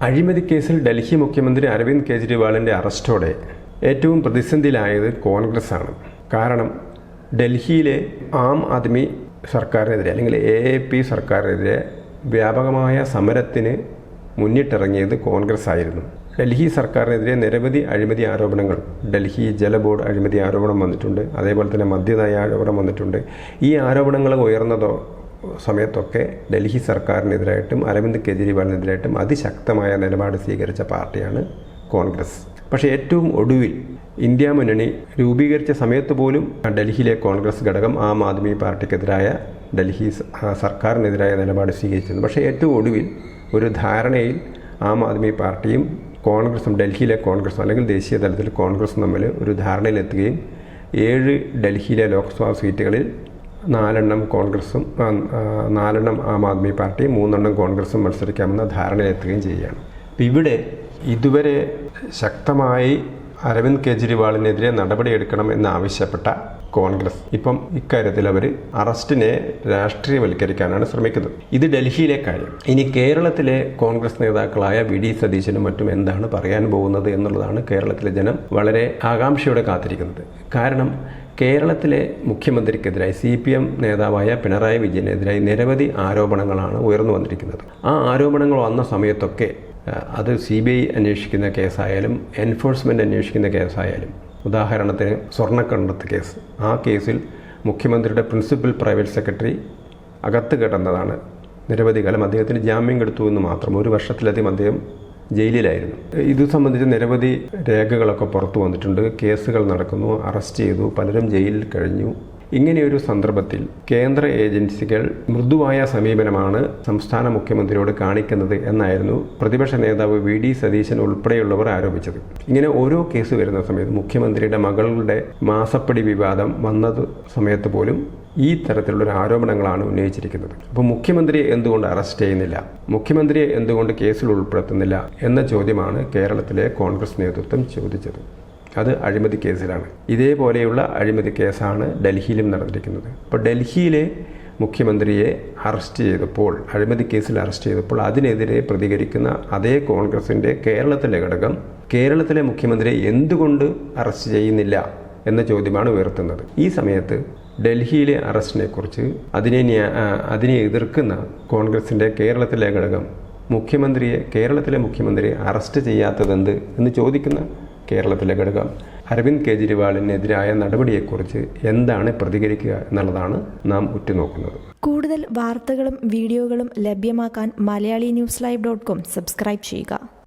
അഴിമതി കേസിൽ ഡൽഹി മുഖ്യമന്ത്രി അരവിന്ദ് കെജ്രിവാളിന്റെ അറസ്റ്റോടെ ഏറ്റവും പ്രതിസന്ധിയിലായത് കോൺഗ്രസ് ആണ് കാരണം ഡൽഹിയിലെ ആം ആദ്മി സർക്കാരിനെതിരെ അല്ലെങ്കിൽ എ എ പി സർക്കാരിനെതിരെ വ്യാപകമായ സമരത്തിന് മുന്നിട്ടിറങ്ങിയത് കോൺഗ്രസ് ആയിരുന്നു ഡൽഹി സർക്കാരിനെതിരെ നിരവധി അഴിമതി ആരോപണങ്ങൾ ഡൽഹി ജല ബോർഡ് അഴിമതി ആരോപണം വന്നിട്ടുണ്ട് അതേപോലെ തന്നെ മദ്യനയ ആരോപണം വന്നിട്ടുണ്ട്. ഈ ആരോപണങ്ങൾ ഉയർന്നതോ സമയത്തൊക്കെ ഡൽഹി സർക്കാരിനെതിരായിട്ടും അരവിന്ദ് കെജ്രിവാളിനെതിരായിട്ടും അതിശക്തമായ നിലപാട് സ്വീകരിച്ച പാർട്ടിയാണ് കോൺഗ്രസ്. പക്ഷേ ഏറ്റവും ഒടുവിൽ ഇന്ത്യ മുന്നണി രൂപീകരിച്ച സമയത്ത് പോലും ഡൽഹിയിലെ കോൺഗ്രസ് ഘടകം ആം ആദ്മി പാർട്ടിക്കെതിരായ ഡൽഹി സർക്കാരിനെതിരായ നിലപാട് സ്വീകരിച്ചിരുന്നു. പക്ഷേ ഏറ്റവും ഒടുവിൽ ഒരു ധാരണയിൽ ആം ആദ്മി പാർട്ടിയും കോൺഗ്രസും ഡൽഹിയിലെ കോൺഗ്രസും അല്ലെങ്കിൽ ദേശീയ തലത്തിൽ കോൺഗ്രസും തമ്മിൽ ഒരു ധാരണയിലെത്തുകയും ഏഴ് ഡൽഹിയിലെ ലോക്സഭാ സീറ്റുകളിൽ നാലെണ്ണം കോൺഗ്രസും നാലെണ്ണം ആം ആദ്മി പാർട്ടി മൂന്നെണ്ണം കോൺഗ്രസും മത്സരിക്കാമെന്ന ധാരണയിലെത്തുകയും ചെയ്യുകയാണ്. അപ്പം ഇവിടെ ഇതുവരെ ശക്തമായി അരവിന്ദ് കെജ്രിവാളിനെതിരെ നടപടിയെടുക്കണം എന്നാവശ്യപ്പെട്ട കോൺഗ്രസ് ഇപ്പം ഇക്കാര്യത്തിൽ അവർ അറസ്റ്റിനെ രാഷ്ട്രീയവൽക്കരിക്കാനാണ് ശ്രമിക്കുന്നത്. ഇത് ഡൽഹിയിലെ കാര്യം. ഇനി കേരളത്തിലെ കോൺഗ്രസ് നേതാക്കളായ വി ഡി സതീശനും മറ്റും എന്താണ് പറയാൻ പോകുന്നത് എന്നുള്ളതാണ് കേരളത്തിലെ ജനം വളരെ ആകാംക്ഷയോടെ കാത്തിരിക്കുന്നത്. കാരണം കേരളത്തിലെ മുഖ്യമന്ത്രിക്കെതിരായി സി പി എം നേതാവായ പിണറായി വിജയനെതിരായി നിരവധി ആരോപണങ്ങളാണ് ഉയർന്നു വന്നിരിക്കുന്നത്. ആ ആരോപണങ്ങൾ വന്ന സമയത്തൊക്കെ അത് സി ബി ഐ അന്വേഷിക്കുന്ന കേസായാലും എൻഫോഴ്സ്മെന്റ് അന്വേഷിക്കുന്ന കേസായാലും ഉദാഹരണത്തിന് സ്വർണക്കണ്ടത്ത് കേസ് ആ കേസിൽ മുഖ്യമന്ത്രിയുടെ പ്രിൻസിപ്പൽ പ്രൈവറ്റ് സെക്രട്ടറി അകത്ത് കിടന്നതാണ് നിരവധി കാലം. അദ്ദേഹത്തിന് ജാമ്യം കെടുത്തു എന്ന് മാത്രം ഒരു വർഷത്തിലധികം അദ്ദേഹം ജയിലിലായിരുന്നു. ഇത് സംബന്ധിച്ച് നിരവധി രേഖകളൊക്കെ പുറത്തു വന്നിട്ടുണ്ട്. കേസുകൾ നടക്കുന്നു അറസ്റ്റ് ചെയ്തു പലരും ജയിലിൽ കഴിഞ്ഞു. ഇങ്ങനെയൊരു സന്ദർഭത്തിൽ കേന്ദ്ര ഏജൻസികൾ മൃദുവായ സമീപനമാണ് സംസ്ഥാന മുഖ്യമന്ത്രിയോട് കാണിക്കുന്നത് എന്നായിരുന്നു പ്രതിപക്ഷ നേതാവ് വി ഡി സതീശൻ ഉൾപ്പെടെയുള്ളവർ ആരോപിച്ചത്. ഇങ്ങനെ ഓരോ കേസ് വരുന്ന സമയത്ത് മുഖ്യമന്ത്രിയുടെ മകളുടെ മാസപ്പടി വിവാദം വന്നത് സമയത്ത് പോലും ഈ തരത്തിലുള്ള ആരോപണങ്ങളാണ് ഉന്നയിച്ചിരിക്കുന്നത്. അപ്പോൾ മുഖ്യമന്ത്രിയെ എന്തുകൊണ്ട് അറസ്റ്റ് ചെയ്യുന്നില്ല? മുഖ്യമന്ത്രിയെ എന്തുകൊണ്ട് കേസിൽ ഉൾപ്പെടുത്തുന്നില്ല എന്ന ചോദ്യമാണ് കേരളത്തിലെ കോൺഗ്രസ് നേതൃത്വം ചോദിച്ചത്. അത് അഴിമതി കേസിലാണ്. ഇതേപോലെയുള്ള അഴിമതി കേസാണ് ഡൽഹിയിലും നടന്നിരിക്കുന്നത്. അപ്പോൾ ഡൽഹിയിലെ മുഖ്യമന്ത്രിയെ അറസ്റ്റ് ചെയ്തപ്പോൾ അഴിമതി കേസിൽ അറസ്റ്റ് ചെയ്തപ്പോൾ അതിനെതിരെ പ്രതികരിക്കുന്ന അതേ കോൺഗ്രസിന്റെ കേരളത്തിലെ ഘടകം കേരളത്തിലെ മുഖ്യമന്ത്രിയെ എന്തുകൊണ്ട് അറസ്റ്റ് ചെയ്യുന്നില്ല എന്ന ചോദ്യമാണ് ഉയർത്തുന്നത്. ഈ സമയത്ത് ഡൽഹിയിലെ അറസ്റ്റിനെ കുറിച്ച് അതിനെ അതിനെ എതിർക്കുന്ന കോൺഗ്രസിന്റെ കേരളത്തിലെ ഘടകം മുഖ്യമന്ത്രിയെ കേരളത്തിലെ മുഖ്യമന്ത്രിയെ അറസ്റ്റ് ചെയ്യാത്തതെന്ത് എന്ന് ചോദിക്കുന്ന കേരളത്തിലെ ഘടകം. അരവിന്ദ് കെജ്രിവാളിനെതിരായ നടപടിയെക്കുറിച്ച് എന്താണ് പ്രതികരിക്കുക എന്നുള്ളതാണ് നാം ഉറ്റുനോക്കുന്നത്. കൂടുതൽ വാർത്തകളും വീഡിയോകളും ലഭ്യമാക്കാൻ Malayali news live dot com subscribe ചെയ്യുക.